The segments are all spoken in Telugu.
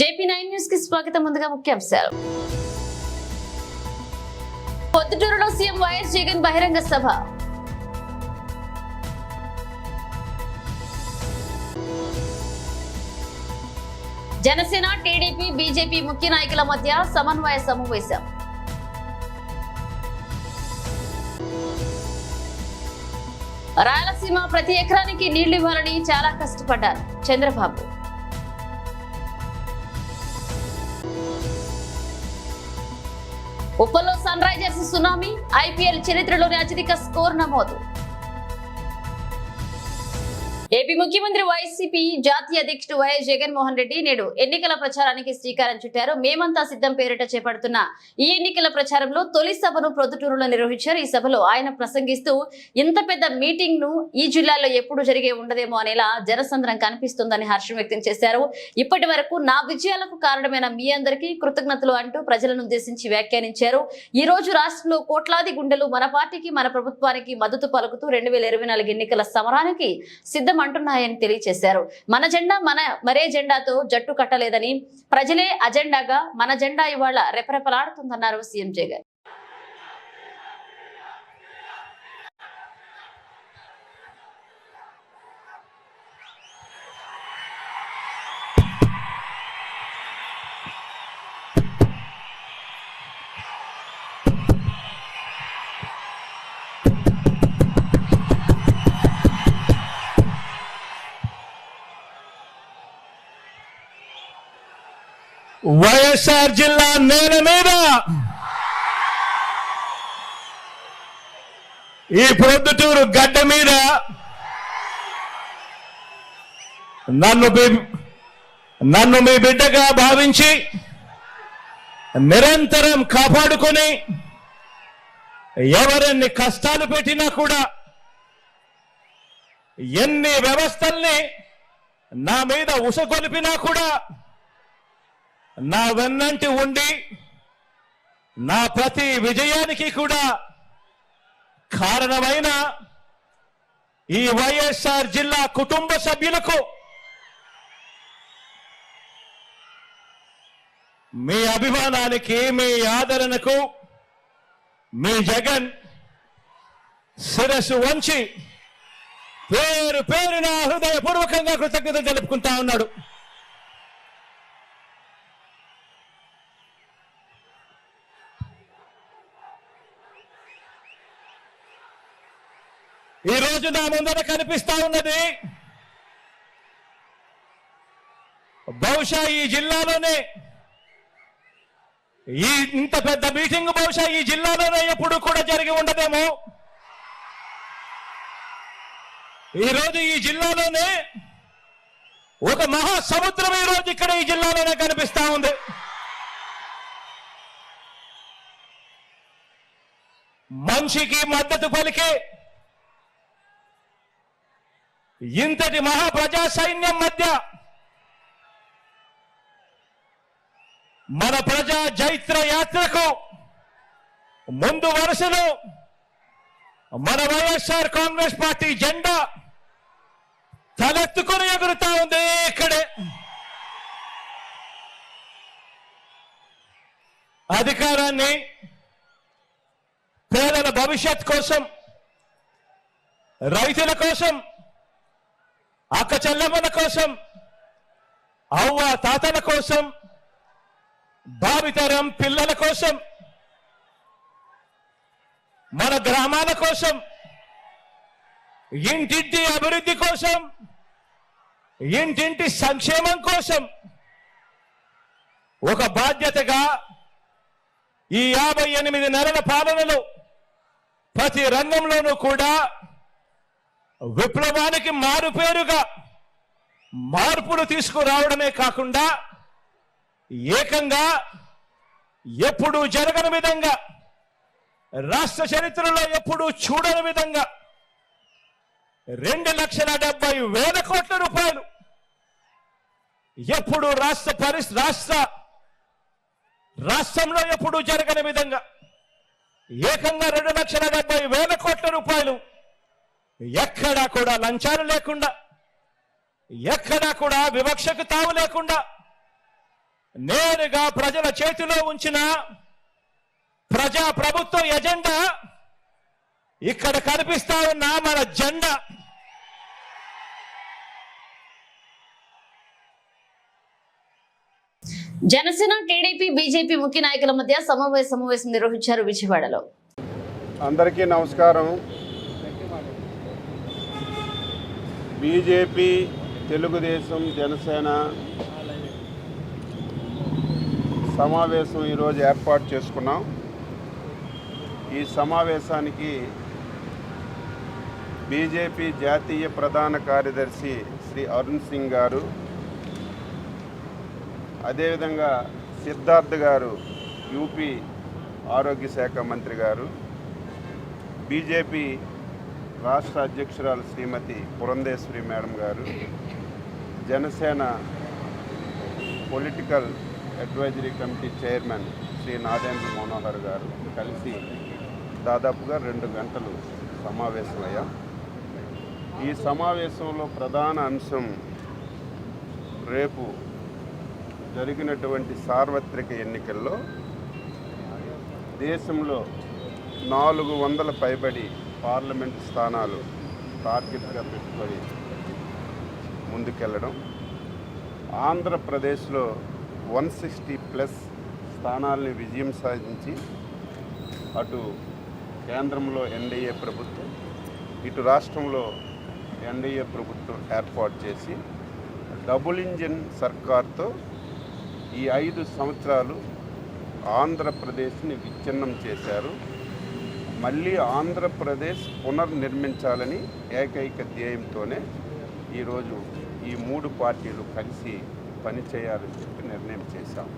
జేపీ నైన్ న్యూస్కి స్వాగతం ముందుగా ముఖ్యాంశాలు. పొద్దుటూరులో సీఎం వైఎస్ జగన్ బహిరంగ సభ. జనసేన టీడీపీ బీజేపీ ముఖ్య నాయకుల మధ్య సమన్వయ సమావేశం. రాయలసీమ ప్రతి ఎకరానికి నీళ్ళు ఇవ్వాలని చాలా కష్టపడ్డారు చంద్రబాబు. ఉప్పల్లో సన్ రైజర్స్ సునామీ ఐపీఎల్ చరిత్రలోనే అత్యధిక స్కోర్ నమోదు. ఏపీ ముఖ్యమంత్రి వైసీపీ జాతీయ అధ్యక్షుడు వైఎస్ జగన్మోహన్ రెడ్డి నేడు ఎన్నికల ప్రచారానికి శ్రీకారం చుట్టారు. మేమంతా సిద్ధం పేరిట చేపడుతున్న ఈ ఎన్నికల ప్రచారంలో తొలి సభను ప్రొద్దుటూరులో నిర్వహించారు. ఈ సభలో ఆయన ప్రసంగిస్తూ ఇంత పెద్ద మీటింగ్ను ఈ జిల్లాలో ఎప్పుడు జరిగే ఉండదేమో అనేలా జనసంద్రం కనిపిస్తుందని హర్షం వ్యక్తం చేశారు. ఇప్పటి వరకు నా విజయాలకు కారణమైన మీ అందరికీ కృతజ్ఞతలు అంటూ ప్రజలను ఉద్దేశించి వ్యాఖ్యానించారు. ఈ రోజు రాష్ట్రంలో కోట్లాది గుండెలు మన పార్టీకి మన ప్రభుత్వానికి మద్దతు పలుకుతూ రెండు వేల ఇరవై నాలుగు ఎన్నికల సమరానికి సిద్ధం అంటున్నాయని తెలియజేశారు మన జెండా మన మరే జెండాతో జట్టు కట్టలేదని ప్రజలే అజెండాగా మన జెండా ఇవాళ రెపరెపలాడుతుందన్నారు సీఎం జగన్. వైఎస్ఆర్ జిల్లా నేల మీద. ఈ ప్రొద్దుటూరు గడ్డ మీద నన్ను నన్ను మీ బిడ్డగా భావించి నిరంతరం కాపాడుకొని ఎవరెన్ని కష్టాలు పెట్టినా కూడా ఎన్ని వ్యవస్థల్ని నా మీద ఉసగొలిపినా కూడా నా వెన్నంటి ఉండి నా ప్రతి విజయానికి కూడా కారణమైన ఈ వైఎస్ఆర్ జిల్లా కుటుంబ సభ్యులకు మీ అభిమానానికి మీ ఆదరణకు మీ జగన్ శిరస్సు వంచి పేరు పేరున హృదయపూర్వకంగా కృతజ్ఞత తెలుపుకుంటా ఉన్నాడు. ఈ రోజు నా ముందర కనిపిస్తా ఉన్నది బహుశా ఈ జిల్లాలోనే ఈ ఇంత పెద్ద మీటింగ్ బహుశా ఈ జిల్లాలోనే ఎప్పుడు కూడా జరిగి ఉండదేమో. ఈ రోజు ఈ జిల్లాలోనే ఒక మహా ఈరోజు రోజు ఇక్కడ ఈ జిల్లాలోనే కనిపిస్తా ఉంది. మనిషికి మద్దతు పలికే ఇంతటి మహాప్రజా సైన్యం మధ్య మన ప్రజా జైత్ర యాత్రకు ముందు వరుసలో మన వైఎస్ఆర్ కాంగ్రెస్ పార్టీ జెండా తలెత్తుకొని ఎగురుతా ఉంది ఇక్కడే. అధికారాన్ని పేదల భవిష్యత్ కోసం రైతుల కోసం అక్క చెల్లెమ్మల కోసం అవ్వ తాతల కోసం భావితరం పిల్లల కోసం మన గ్రామాల కోసం ఇంటింటి అభివృద్ధి కోసం ఇంటింటి సంక్షేమం కోసం ఒక బాధ్యతగా ఈ యాభై ఎనిమిది నెలల పాలనలో ప్రతి రంగంలోనూ కూడా విప్లవానికి మారుపేరుగా మార్పులు తీసుకురావడమే కాకుండా ఏకంగా ఎప్పుడూ జరగని విధంగా రాష్ట్ర చరిత్రలో ఎప్పుడూ చూడని విధంగా రెండు లక్షల డెబ్బై వేల కోట్ల రూపాయలు ఎప్పుడు రాష్ట్ర పరిస్ రాష్ట్ర రాష్ట్రంలో ఎప్పుడూ జరగని విధంగా ఏకంగా రెండు లక్షల డెబ్బై వేల కోట్ల రూపాయలు ఎక్కడా కూడా లంచాలు లేకుండా ఎక్కడా కూడా వివక్షకు తావు లేకుండా నేరుగా ప్రజల చేతిలో ఉంచిన ప్రజా ప్రభుత్వ ఎజెండా ఇక్కడ కనిపిస్తా ఉన్న మన జెండా. జనసేన టీడీపీ బీజేపీ ముఖ్య నాయకుల మధ్య సమన్వయ సమావేశం నిర్వహించారు విజయవాడలో. అందరికీ నమస్కారం. బీజేపీ తెలుగుదేశం జనసేన సమావేశం ఈరోజు ఏర్పాటు చేసుకున్నాం. ఈ సమావేశానికి బీజేపీ జాతీయ ప్రధాన కార్యదర్శి శ్రీ అరుణ్ సింగ్ గారు అదేవిధంగా సిద్ధార్థ్ గారు యూపీ ఆరోగ్య శాఖ మంత్రి గారు బీజేపీ రాష్ట్ర అధ్యక్షురాలు శ్రీమతి పురంధేశ్వరి మేడం గారు Janasena political advisory committee chairman Shri Nadendla Manohar గారు కలిసి దాదాపుగా రెండు గంటలు సమావేశమయ్యాం. ఈ సమావేశంలో ప్రధాన అంశం రేపు జరిగినటువంటి సార్వత్రిక ఎన్నికల్లో దేశంలో నాలుగు వందల పైబడి పార్లమెంట్ స్థానాలు టార్గెట్గా పెట్టుకొని ముందుకెళ్ళడం. ఆంధ్రప్రదేశ్లో వన్ సిక్స్టీ ప్లస్ స్థానాలని విజయం సాధించి అటు కేంద్రంలో ఎన్డీఏ ప్రభుత్వం ఇటు రాష్ట్రంలో ఎన్డీఏ ప్రభుత్వం ఏర్పాటు చేసి డబుల్ ఇంజిన్ సర్కార్తో ఈ ఐదు సంవత్సరాలు ఆంధ్రప్రదేశ్ని విచ్ఛిన్నం చేశారు. మళ్ళీ ఆంధ్రప్రదేశ్ పునర్నిర్మించాలని ఏకైక ధ్యేయంతోనే ఈరోజు ఈ మూడు పార్టీలు కలిసి పనిచేయాలని చెప్పి నిర్ణయం చేశాం.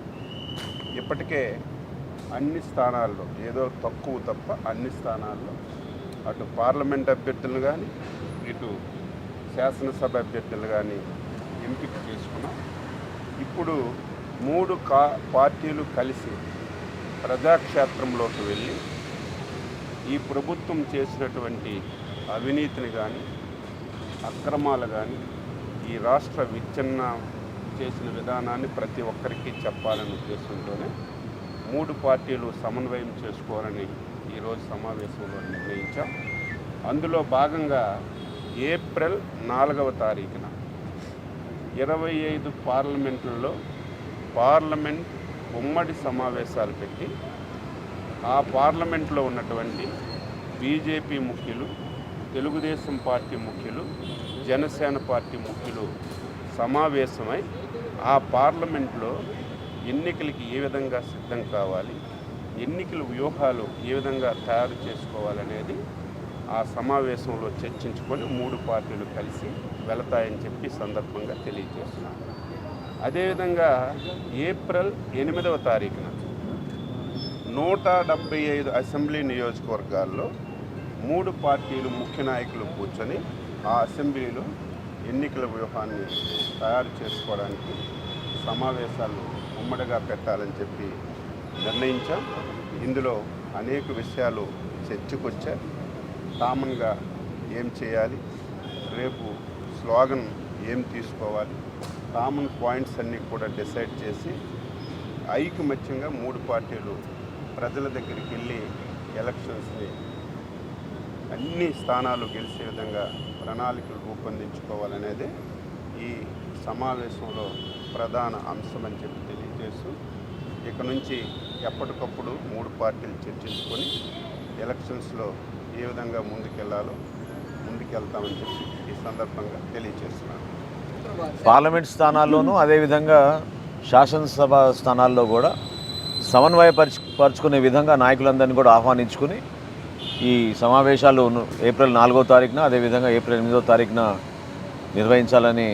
ఇప్పటికే అన్ని స్థానాల్లో ఏదో తక్కువ తప్ప అన్ని స్థానాల్లో అటు పార్లమెంట్ అభ్యర్థులు కానీ ఇటు శాసనసభ అభ్యర్థులు కానీ ఎంపిక చేసుకున్నాం. ఇప్పుడు మూడు కా పార్టీలు కలిసి ప్రజాక్షేత్రంలోకి వెళ్ళి ఈ ప్రభుత్వం చేసినటువంటి అవినీతిని కానీ అక్రమాలు కానీ ఈ రాష్ట్ర విచ్ఛిన్న చేసిన విధానాన్ని ప్రతి ఒక్కరికి చెప్పాలనే ఉద్దేశంతోనే మూడు పార్టీలు సమన్వయం చేసుకోవాలని ఈరోజు సమావేశంలో నిర్ణయించాం. అందులో భాగంగా ఏప్రిల్ నాలుగవ తారీఖున ఇరవై ఐదు పార్లమెంట్లలో పార్లమెంట్ ఉమ్మడి సమావేశాలు పెట్టి ఆ పార్లమెంట్లో ఉన్నటువంటి బీజేపీ ముఖ్యులు తెలుగుదేశం పార్టీ ముఖ్యులు జనసేన పార్టీ ముఖ్యులు సమావేశమై ఆ పార్లమెంట్లో ఎన్నికలకి ఏ విధంగా సిద్ధం కావాలి ఎన్నికల వ్యూహాలు ఏ విధంగా తయారు చేసుకోవాలనేది ఆ సమావేశంలో చర్చించుకొని మూడు పార్టీలు కలిసి వెళతాయని చెప్పి సందర్భంగా తెలియజేస్తున్నాను. అదేవిధంగా ఏప్రిల్ ఎనిమిదవ తారీఖున నూట డెబ్బై ఐదు అసెంబ్లీ నియోజకవర్గాల్లో మూడు పార్టీలు ముఖ్య నాయకులు కూర్చొని ఆ అసెంబ్లీలో ఎన్నికల వ్యూహాన్ని తయారు చేసుకోవడానికి సమావేశాలు ఉమ్మడిగా పెట్టాలని చెప్పి నిర్ణయించాం. ఇందులో అనేక విషయాలు చర్చకొచ్చాయి. కామన్గా ఏం చేయాలి? రేపు స్లోగన్ ఏం తీసుకోవాలి? కామన్ పాయింట్స్ అన్నీ కూడా డిసైడ్ చేసి ఐకమత్యంగా మూడు పార్టీలు ప్రజల దగ్గరికి వెళ్ళి ఎలక్షన్స్ని అన్ని స్థానాలు గెలిచే విధంగా ప్రణాళికలు రూపొందించుకోవాలనేది ఈ సమావేశంలో ప్రధాన అంశం అని చెప్పి తెలియజేస్తూ ఇక నుంచి ఎప్పటికప్పుడు మూడు పార్టీలు చర్చించుకొని ఎలక్షన్స్లో ఏ విధంగా ముందుకెళ్ళాలో ముందుకెళ్తామని చెప్పి ఈ సందర్భంగా తెలియజేస్తున్నాను. పార్లమెంట్ స్థానాల్లోనూ అదేవిధంగా శాసనసభ స్థానాల్లో కూడా సమన్వయపరచు పరుచుకునే విధంగా నాయకులందరినీ కూడా ఆహ్వానించుకుని ఈ సమావేశాలు ఏప్రిల్ నాలుగో తారీఖున అదేవిధంగా ఏప్రిల్ ఎనిమిదో తారీఖున నిర్వహించాలని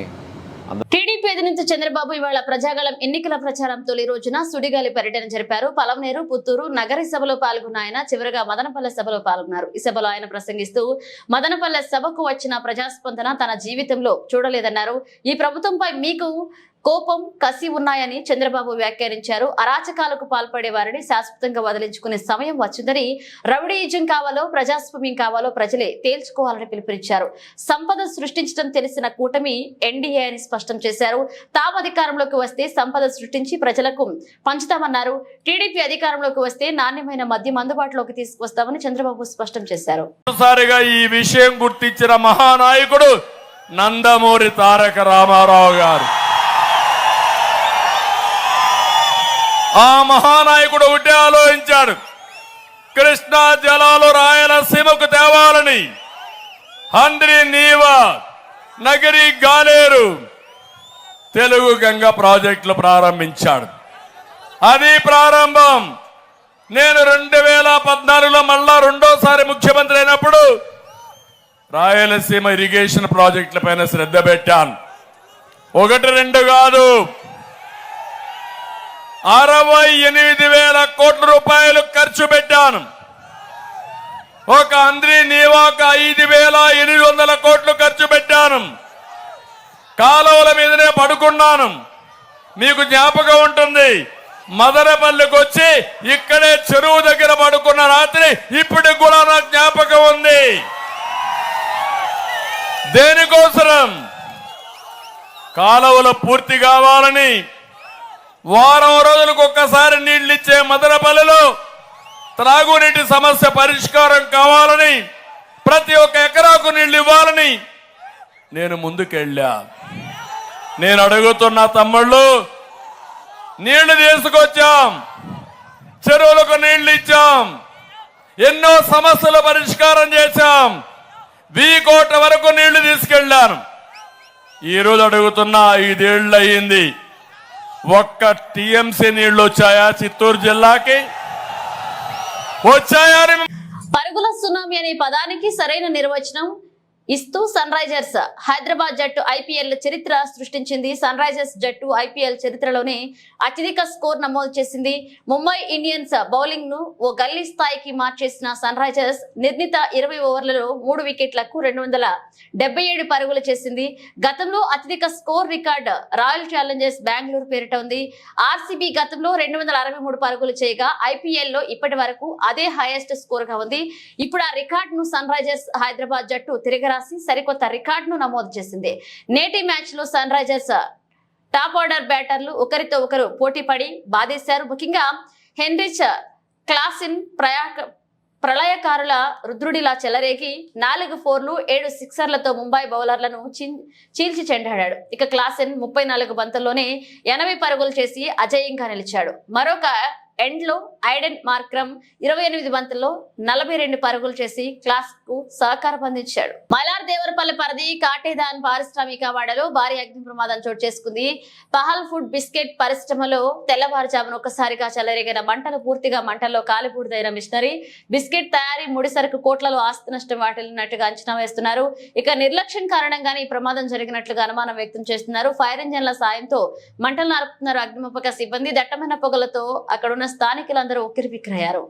టీడీపీ అధినేత చంద్రబాబు ఇవాళ ప్రజాగళం ఎన్నికల ప్రచారం తొలి రోజున సుడిగాలి పర్యటన జరిపారు. పలమనేరు పుత్తూరు నగరి సభలో పాల్గొన్న ఆయన చివరగా మదనపల్లె సభలో పాల్గొన్నారు. ఈ సభలో ఆయన ప్రసంగిస్తూ మదనపల్లె సభకు వచ్చిన ప్రజాస్పందన తన జీవితంలో చూడలేదన్నారు. ఈ ప్రభుత్వంపై మీకు కోపం కసి ఉన్నాయని చంద్రబాబు వ్యాఖ్యానించారు. అరాచకాలకు పాల్పడే వారిని శాశ్వతంగా వదిలించుకునే సమయం వచ్చిందని రౌడీయిజం కావాలో ప్రజాస్వామ్యం కావాలో ప్రజలే తేల్చుకోవాలని పిలుపునిచ్చారు. సంపద సృష్టించడం తెలిసిన కూటమి ఎన్డీఏ అని స్పష్టం చేశారు. తాము అధికారంలోకి వస్తే సంపద సృష్టించి ప్రజలకు పంచుతామన్నారు. టీడీపీ అధికారంలోకి వస్తే నాణ్యమైన మద్యం అందుబాటులోకి తీసుకొస్తామని చంద్రబాబు స్పష్టం చేశారు. ఈ విషయం గుర్తించిన మహానాయకుడు నందమూరి తారక రామారావు గారు. ఆ మహానాయకుడు ఒకటే ఆలోచించాడు. కృష్ణా జలాలు రాయలసీమకు తేవాలని. హంద్రి నీవా నగరి గాలేరు తెలుగు గంగ ప్రాజెక్టులు ప్రారంభించాడు. అది ప్రారంభం. నేను రెండు వేల పద్నాలుగులో మళ్ళా రెండోసారి ముఖ్యమంత్రి అయినప్పుడు రాయలసీమ ఇరిగేషన్ ప్రాజెక్టుల పైన శ్రద్ధ పెట్టాను. ఒకటి రెండు కాదు. అరవై ఎనిమిది వేల కోట్ల రూపాయలు ఖర్చు పెట్టాను. ఒక అంద్రి నీవాక ఐదు వేల ఎనిమిది వందల కోట్లు ఖర్చు పెట్టాను. కాలువల మీదనే పడుకున్నాను. మీకు జ్ఞాపకం ఉంటుంది మదనపల్లికి వచ్చి ఇక్కడే చెరువు దగ్గర పడుకున్న రాత్రి ఇప్పటికి కూడా నాకు జ్ఞాపకం ఉంది. దేనికోసరం? కాలువలు పూర్తి కావాలని వారం రోజులకు ఒక్కసారి నీళ్ళిచ్చే మదనపల్లిలో త్రాగునీటి సమస్య పరిష్కారం కావాలని ప్రతి ఒక్క ఎకరాకు నీళ్ళు ఇవ్వాలని నేను ముందుకెళ్ళా. నేను అడుగుతున్న తమ్ముళ్ళు నీళ్ళు తీసుకొచ్చాం చెరువులకు నీళ్ళు ఇచ్చాం ఎన్నో సమస్యలు పరిష్కారం చేశాం వీ వరకు నీళ్ళు తీసుకెళ్ళాను. ఈరోజు అడుగుతున్నా ఐదేళ్ళు అయ్యింది ఒక్క టీఎంసీ నీళ్ళు వచ్చాయా చిత్తూరు జిల్లాకి? వచ్చాయా పరుగుల సునామీ అనే పదానికి సరైన నిర్వచనం ఇస్తూ సన్ రైజర్స్ హైదరాబాద్ జట్టు ఐపీఎల్ చరిత్ర సృష్టించింది. సన్ రైజర్స్ జట్టు ఐపీఎల్ చరిత్రలోనే అత్యధిక స్కోర్ నమోదు చేసింది. ముంబై ఇండియన్స్ బౌలింగ్ను ఓ గల్లీ స్థాయికి మార్చేసిన సన్ రైజర్స్ నిర్ణీత ఇరవై ఓవర్లలో మూడు వికెట్లకు రెండు వందల ఏడు పరుగులు చేసింది. గతంలో అత్యధిక score record Royal Challengers Bengaluru పేరిట ఉంది. ఆర్సీబీ గతంలో రెండు వందల అరవై మూడు పరుగులు చేయగా ఐపీఎల్లో ఇప్పటి వరకు అదే హైయెస్ట్ స్కోర్గా ఉంది. ఇప్పుడు ఆ రికార్డ్ను సన్ రైజర్స్ హైదరాబాద్ జట్టు రాసి సరికొత్త రికార్డును నమోదు చేసింది. నేటి మ్యాచ్లో సన్ రైజర్స్ టాప్ ఆర్డర్ బ్యాటర్లు ఒకరితో ఒకరు పోటీ పడి బాధేశారు. ముఖ్యంగా హెన్రిచ్ క్లాసిన్ ప్రయాక ప్రళయకారుల రుద్రుడిలా చెలరేగి నాలుగు ఫోర్లు ఏడు సిక్సర్లతో ముంబై బౌలర్లను చీల్చి చెండాడాడు. ఇక క్లాసెన్ ముప్పై నాలుగు బంతుల్లోనే ఎనభై పరుగులు చేసి అజేయంగా నిలిచాడు. మరొక ఎండ్లో ఐడెన్ మార్క్రమ్ ఇరవై ఎనిమిది బంతుల్లో నలభై రెండు పరుగులు చేసి క్లాస్కు సహకారం అందించాడు. మైలార్ దేవరపల్లి పరిధి కాటేదాన్ పారిశ్రామిక వాడలో భారీ అగ్ని ప్రమాదం చోటు చేసుకుంది. పహల్ ఫుడ్ బిస్కెట్ పరిశ్రమలో తెల్లవారుజామున ఒక్కసారిగా చెలరేగిన మంటలు పూర్తిగా మంటల్లో కాలిపూడిదైన మిషనరీ బిస్కెట్ తయారీ ముడిసరుకు కోట్లలో ఆస్తి నష్టం వాటిల్లినట్టుగా అంచనా వేస్తున్నారు. ఇక నిర్లక్ష్యం కారణంగానే ఈ ప్రమాదం జరిగినట్లుగా అనుమానం వ్యక్తం చేస్తున్నారు. ఫైర్ ఇంజన్ల సాయంతో మంటలు నరుపుతున్నారు అగ్నిమాపక సిబ్బంది. దట్టమైన పొగలతో అక్కడున్న స్థానికులందరూ ఉక్కిరిబిక్కిరయ్యారు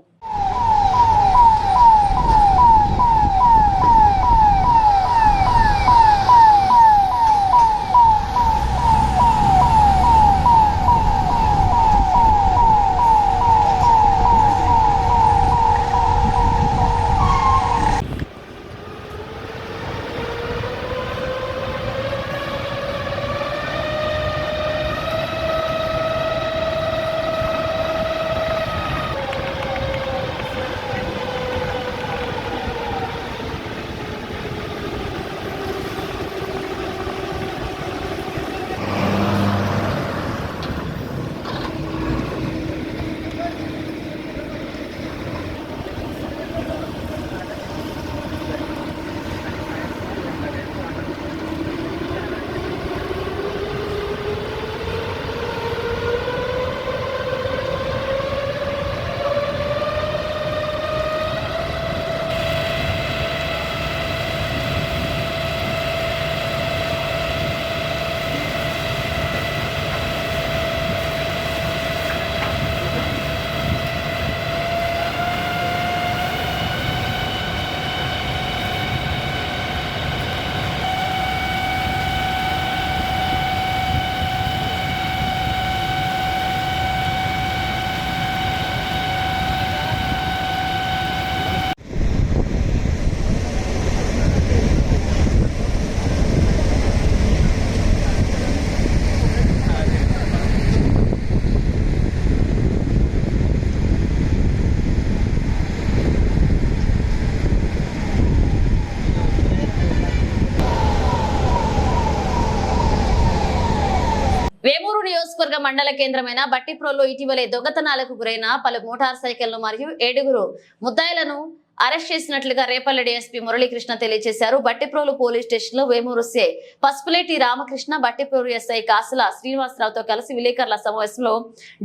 మండల కేంద్రమైన బట్టిప్రోలో ఇటీవలే దొంగతనాలకు గురైన పలు మోటార్ సైకిళ్ళు మరియు ఏడుగురు ముద్దాయిలను అరెస్ట్ చేసినట్లుగా రేపల్లె డీఎస్పీ మురళీకృష్ణ తెలియజేశారు. బట్టిప్రోలు పోలీస్ స్టేషన్లో వేమూరు సే పసుపులేటి రామకృష్ణ బట్టిప్రోలు ఎస్ఐ కాసుల శ్రీనివాసరావుతో కలిసి విలేకరుల సమావేశంలో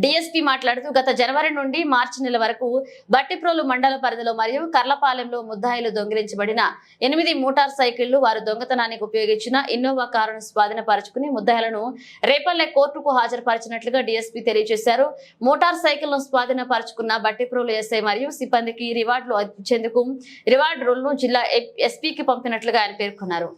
డీఎస్పీ మాట్లాడుతూ గత జనవరి నుండి మార్చి నెల వరకు బట్టిప్రోలు మండల పరిధిలో మరియు కర్లపాలెంలో ముద్దాయిలు దొంగిలించబడిన ఎనిమిది మోటార్ సైకిళ్ళు వారు దొంగతనానికి ఉపయోగించిన ఇన్నోవా కారును స్వాధీనపరుచుకుని ముద్దాయిలను రేపల్లె కోర్టుకు హాజరుపరిచినట్లుగా డీఎస్పీ తెలియజేశారు. మోటార్ సైకిల్ను స్వాధీనపరచుకున్న బట్టిప్రోలు ఎస్ఐ మరియు సిబ్బందికి రివార్డులు ఇచ్చేందుకు రివార్డు రోల్ను జిల్లా ఎస్పీకి పంపినట్లుగా ఆయన పేర్కొన్నారు.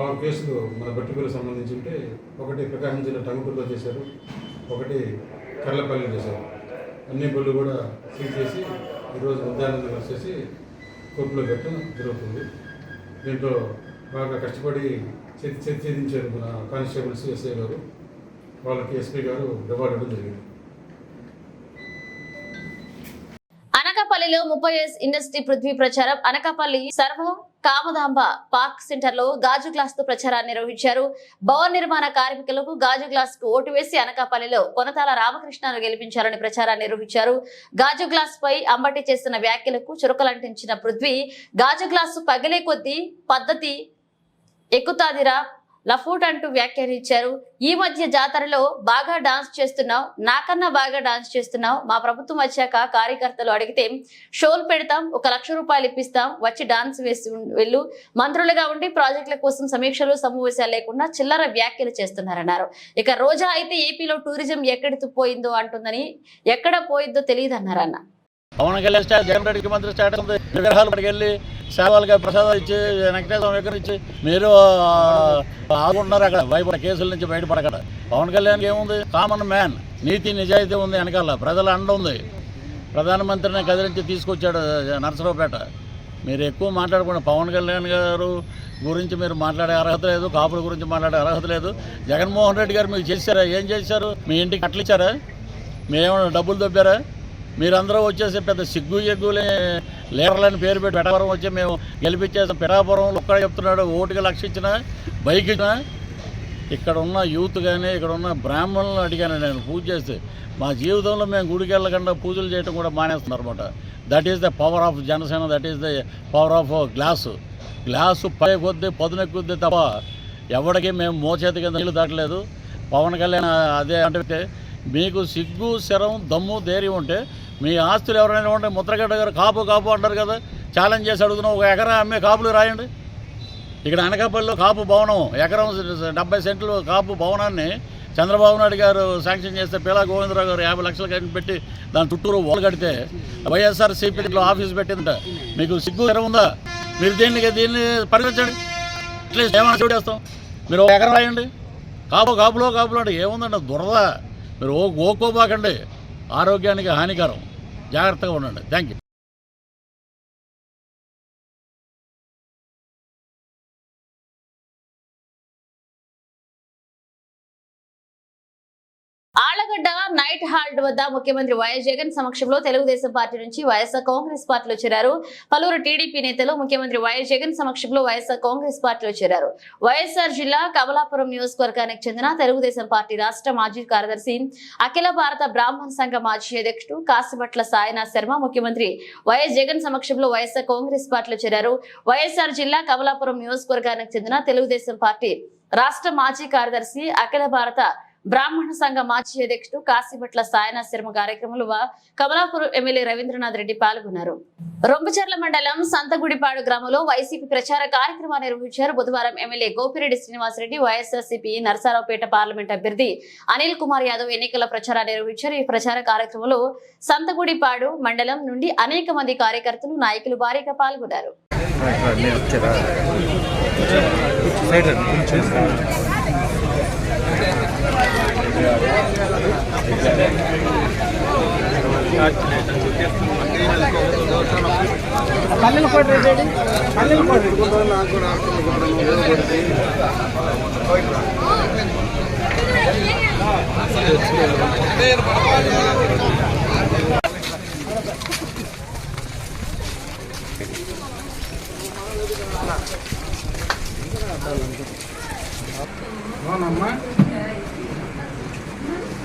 ఆరు కేసులు మన బట్టిపల్లి సంబంధించి ఉంటే ఒకటి ప్రకాశం జిల్లా టంగుటూరులో చేశారు ఒకటి కర్లపల్లిలో చేశారు. అన్ని పళ్ళు కూడా సీజ్ చేసి ఈరోజు ఉద్యానం వచ్చేసి కోర్టులో పెట్టడం జరుగుతుంది. దీంట్లో బాగా కష్టపడి చేతి చేతి ఛేదించారు మన కానిస్టేబుల్స్ ఎస్ఐ గారు. వాళ్ళకి ఎస్పీ గారు రివార్డ్ ఇవ్వడం జరిగింది. అనకాపల్లిలో ముప్పై ఇండస్ట్రీ పృథ్వీ ప్రచారం. అనకాపల్లి సర్వం కామదాంబ పార్క్ సెంటర్లో గాజు గ్లాస్తో ప్రచారాన్ని నిర్వహించారు. భవన నిర్మాణ కార్మికులకు గాజు గ్లాస్కు ఓటు వేసి అనకాపల్లిలో కొనతాల రామకృష్ణను గెలిపించారని ప్రచారాన్ని నిర్వహించారు. గాజు గ్లాస్ పై అంబటి చేస్తున్న వ్యాఖ్యలకు చురకలంటించిన పృథ్వీ గాజు గ్లాసు పగిలే కొద్దీ పద్ధతి ఎక్కుతాదిరా లఫూట్ అంటూ వ్యాఖ్యానించారు. ఈ మధ్య జాతరలో బాగా డాన్స్ చేస్తున్నావు నాకన్నా బాగా డాన్స్ చేస్తున్నావు మా ప్రభుత్వం వచ్చాక కార్యకర్తలు అడిగితే షోలు పెడతాం ఒక లక్ష రూపాయలు ఇప్పిస్తాం వచ్చి డాన్స్ వేసి వెళ్ళు మంత్రులుగా ఉండి ప్రాజెక్టుల కోసం సమీక్షలు సమావేశాలు లేకుండా చిల్లర వ్యాఖ్యలు చేస్తున్నారన్నారు. ఇక రోజా అయితే ఏపీలో టూరిజం ఎక్కడికి పోయిందో అంటుందని ఎక్కడ పోయిందో తెలియదు అన్నారన్న పవన్ కళ్యాణ్ స్టార్ జగన్ రెడ్డికి మంత్రి స్టార్ట్ ఉంది విగ్రహాలు పడికెళ్ళి సేవలుగా ప్రసాదాలు ఇచ్చి వెంకటేశ్వర విగ్రహం ఇచ్చి మీరు ఆగుంటున్నారు అక్కడ. భయపడ కేసుల నుంచి బయటపడక్కడ పవన్ కళ్యాణ్కి ఏముంది? Common man. నీతి నిజాయితీ ఉంది వెనకాల. ప్రజల అండ ఉంది. ప్రధానమంత్రిని కదిలించి తీసుకొచ్చాడు నరసరావుపేట. మీరు ఎక్కువ మాట్లాడకుండా పవన్ కళ్యాణ్ గారు గురించి మీరు మాట్లాడే అర్హత లేదు కాపుల గురించి మాట్లాడే అర్హత లేదు. జగన్మోహన్ రెడ్డి గారు మీకు చేశారా? ఏం చేశారు? మీ ఇంటికి కట్టలిచ్చారా? ఇచ్చారా మీరేమైనా డబ్బులు దొబ్బారా? మీరందరూ వచ్చేసి పెద్ద సిగ్గు ఎగ్గులే లీడర్లని పేరు పెట్టి పెటాపురం వచ్చి మేము గెలిపించేసాం పిఠాపురం ఒక్కడ చెప్తున్నాడు ఓటుకి లక్ష ఇచ్చిన బైక్ ఇచ్చిన. ఇక్కడ ఉన్న యూత్ కానీ ఇక్కడ ఉన్న బ్రాహ్మణులను అడిగాను నేను పూజ చేస్తే మా జీవితంలో మేము గుడికి వెళ్ళకుండా పూజలు చేయడం కూడా మానేస్తున్నారు అనమాట that is the power of Janasena that is the power of glass glass పై కొద్ది పదునెక్కుద్ది తప్ప ఎవరికి మేము మోచేతి కింద నీళ్ళు దాటలేదు. పవన్ కళ్యాణ్ అదే అంటే మీకు సిగ్గు శరం దమ్ము ధైర్యం ఉంటే మీ ఆస్తులు ఎవరైనా ఉంటే ముద్రగడ్డ గారు కాపు కాపు అంటారు కదా ఛాలెంజ్ చేసి అడుగుతున్నాం ఒక ఎకరా అమ్మే కాపులు రాయండి. ఇక్కడ అనకాపల్లిలో కాపు భవనం ఎకరం డెబ్బై సెంట్లు కాపు భవనాన్ని చంద్రబాబు నాయుడు గారు శాంక్షన్ చేస్తే పిలా గోవిందరావు గారు యాభై లక్షలు కట్టి పెట్టి దాని చుట్టూరు ఓలు కడితే వైఎస్ఆర్ సిపిలో ఆఫీస్ పెట్టిందట. మీకు సిగ్గు ఎర ఉందా? మీరు దీన్ని దీన్ని పరిగణించండి. అట్లీస్ట్ ఏమైనా చూడేస్తాం మీరు ఒక ఎకరం రాయండి. కాపు కాపులో కాపులో అంటే ఏముందండి దురద. మీరు ఓ ఓకోబాకండి ఆరోగ్యానికి హానికరం. జాగ్రత్తగా ఉండండి. థ్యాంక్ యూ వద్ద ముఖ్యమంత్రి వైఎస్ జగన్ సమక్షంలో తెలుగుదేశం పార్టీ నుంచి వైఎస్ఆర్ కాంగ్రెస్ పార్టీలో చేరారు. పలువురు టీడీపీ నేతలు ముఖ్యమంత్రి వైఎస్ జగన్ సమక్షంలో వైఎస్ఆర్ కాంగ్రెస్ పార్టీలో చేరారు. వైఎస్ఆర్ జిల్లా కమలాపురం నియోజకవర్గానికి చెందిన తెలుగుదేశం పార్టీ రాష్ట్ర మాజీ కార్యదర్శి అఖిల భారత బ్రాహ్మణ సంఘ మాజీ అధ్యక్షుడు కాసిపట్ల సాయినాథ్ శర్మ ముఖ్యమంత్రి వైఎస్ జగన్ సమక్షంలో వైఎస్ఆర్ కాంగ్రెస్ పార్టీలో చేరారు. వైఎస్ఆర్ జిల్లా కమలాపురం నియోజకవర్గానికి చెందిన తెలుగుదేశం పార్టీ రాష్ట్ర మాజీ కార్యదర్శి అఖిల భారత బ్రాహ్మణ సంఘ మాజీ అధ్యక్షుడు కాశీభట్ల సాయన శర్మ కార్యక్రమంలో కమలాపూర్ కమలాపురం ఎమ్మెల్యే రవీంద్రనాథ్ రెడ్డి పాల్గొన్నారు. రొంపచర్ల మండలం సంతగుడిపాడు గ్రామంలో వైసీపీ ప్రచార కార్యక్రమాన్ని నిర్వహించారు బుధవారం MLA Gopireddy Srinivasareddy YSRCP Narasaraopet parliament అభ్యర్థి అనిల్ కుమార్ యాదవ్ ఎన్నికల ప్రచారాన్ని నిర్వహించారు. ఈ ప్రచార కార్యక్రమంలో సంతగుడిపాడు మండలం నుండి అనేక మంది కార్యకర్తలు నాయకులు భారీగా పాల్గొన్నారు. ఎన్నికల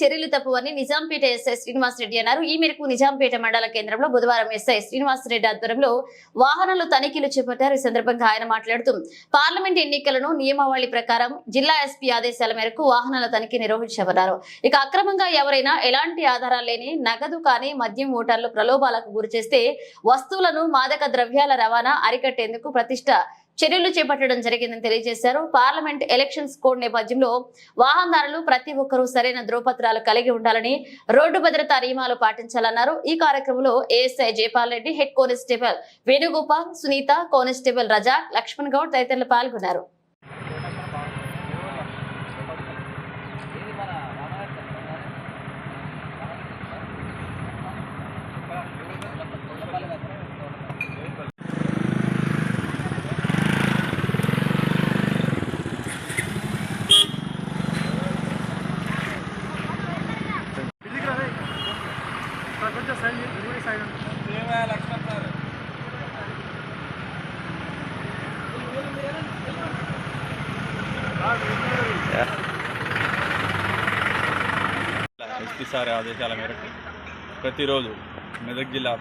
చర్యలు తప్పువని నిజాంపేట ఎస్ఐ శ్రీనివాస్ రెడ్డి అన్నారు. ఈ మేరకు నిజాంపేట మండల కేంద్రంలో బుధవారం ఎస్ఐ శ్రీనివాస్ రెడ్డి ఆధ్వర్యంలో వాహనాలు తనిఖీలు చేపట్టారు. ఈ సందర్భంగా ఆయన మాట్లాడుతూ పార్లమెంట్ ఎన్నికలను నియమావళి ప్రకారం జిల్లా ఎస్పీ ఆదేశాల మేరకు వాహనాల తనిఖీ నిర్వహించామన్నారు ఇక అక్రమంగా ఎవరైనా ఎలాంటి ఆధారాలు లేని నగదు కానీ మద్యం ఓటర్లు ప్రలోభాలకు గురి చేస్తే వస్తువులను మాదక ద్రవ్యాల రవాణా అరికట్టేందుకు ప్రతిష్ట చర్యలు చేపట్టడం జరిగిందని తెలియజేశారు. పార్లమెంట్ ఎలక్షన్స్ కోడ్ నేపథ్యంలో వాహనదారులు ప్రతి ఒక్కరూ సరైన ధ్రువపత్రాలు కలిగి ఉండాలని రోడ్డు భద్రతా నియమాలు పాటించాలన్నారు. ఈ కార్యక్రమంలో ASI Jayapal Reddy head constable Venugopal Sunitha constable Razak Laxman Goud తదితరులు పాల్గొన్నారు. ఎస్పీ సార్ ఆదేశాల మేరకు ప్రతిరోజు మెదక్ జిల్లా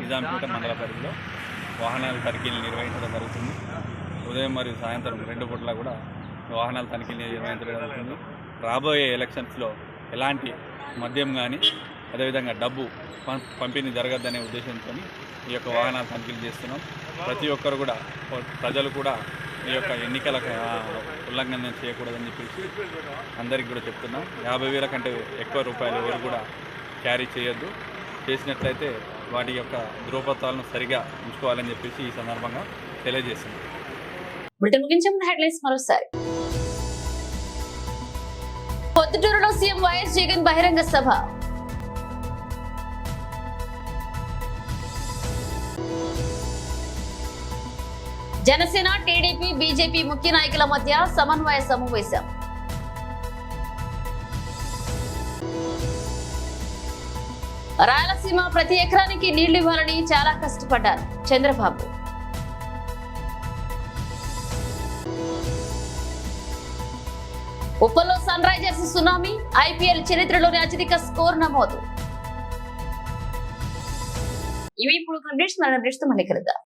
నిజాంపేట మండల పరిధిలో వాహనాల తనిఖీలు నిర్వహించడం జరుగుతుంది. ఉదయం మరియు సాయంత్రం రెండు పూట్ల కూడా వాహనాల తనిఖీలు నిర్వహించడం జరుగుతుంది. రాబోయే ఎలక్షన్స్లో ఎలాంటి మద్యం కానీ అదేవిధంగా డబ్బు పం- పంపిణీ జరగద్దనే ఉద్దేశంతో ఈ యొక్క వాహనాల తనిఖీలు చేస్తున్నాం. ప్రతి ఒక్కరు కూడా ప్రజలు కూడా ఈ యొక్క ఎన్నికల ఉల్లంఘన చేయకూడదని చెప్పేసి అందరికి కూడా చెప్తున్నాం. యాభై వేల కంటే ఎక్కువ రూపాయలు ఎవరు కూడా క్యారీ చేయొద్దు. చేసినట్లయితే వాటి యొక్క ధృవపత్రాలను సరిగా ఉంచుకోవాలని చెప్పేసి ఈ సందర్భంగా తెలియజేసింది బులెటిన్ ముగించే ముందు హెడ్లైన్స్ మరోసారి. పొద్దుటూరులో సీఎం వైఎస్ జగన్ బహిరంగ సభ. జనసేన టీడీపీ బీజేపీ ముఖ్య నాయకుల మధ్య సమన్వయ సమావేశం. రాయలసీమ ప్రతి ఎకరానికి నీళ్ళు ఇవ్వాలని చాలా కష్టపడ్డారు చంద్రబాబు. ఉప్పల్లో సన్ రైజర్స్ సునామీ ఐపీఎల్ చరిత్రలోని అత్యధిక స్కోర్ నమోదు. ఇవి ఇప్పుడు అప్డేట్స్ మన అప్డేట్స్ మళ్ళీ కలుద్దాం.